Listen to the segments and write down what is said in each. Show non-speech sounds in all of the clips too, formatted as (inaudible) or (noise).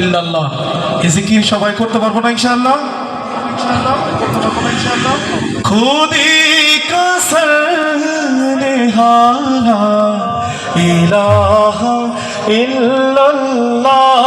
ইল্লাল্লাহ। এই জিকির সবাই করতে পারব না ইনশাআল্লাহ? খুদি কসর নেহালা ইলাহা ইল্লাল্লাহ।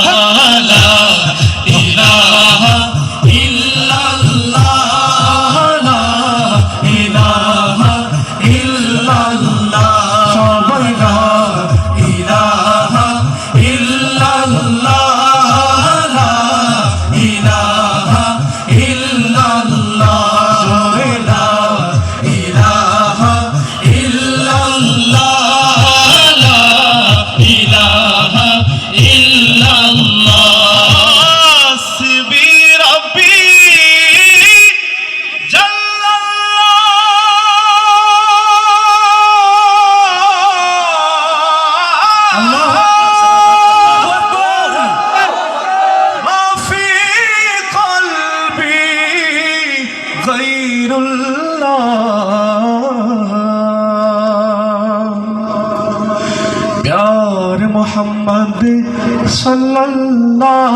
ইলাহা (laughs) মোহাম্মদ সাল্লাল্লাহ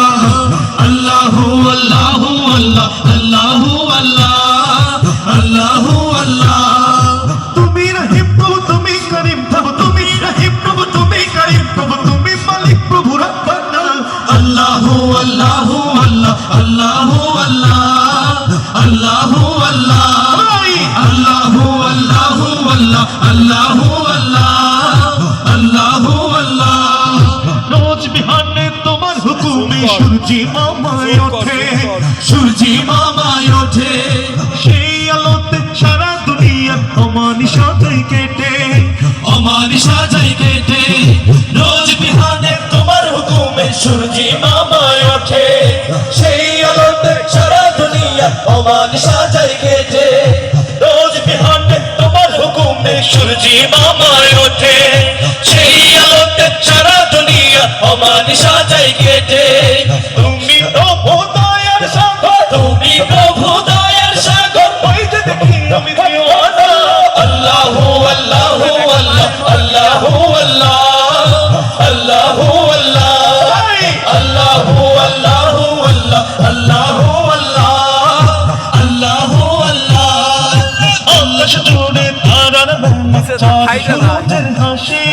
আল্লাহু আল্লাহু আল্লাহ আল্লাহ আল্লাহ আল্লাহু আল্লাহু সূর্যি মামায় ওঠে। সূর্যি মামায় ওঠে। সেই আলোতে সারা দুনিয়া অমানি সাজাই কেটে। অমানি সাজাই কেটে। রোজ বিহানে তোমার হুকুমে সূর্যি মামায় অমানি সাজাই কেটে রোজ বিহানে তোমার হুকুমে সূর্যি মামায় ওঠে। সেই আলোতে সারা দুনিয়া অমানি আল্লাহ জুড়ে তারার হাসি।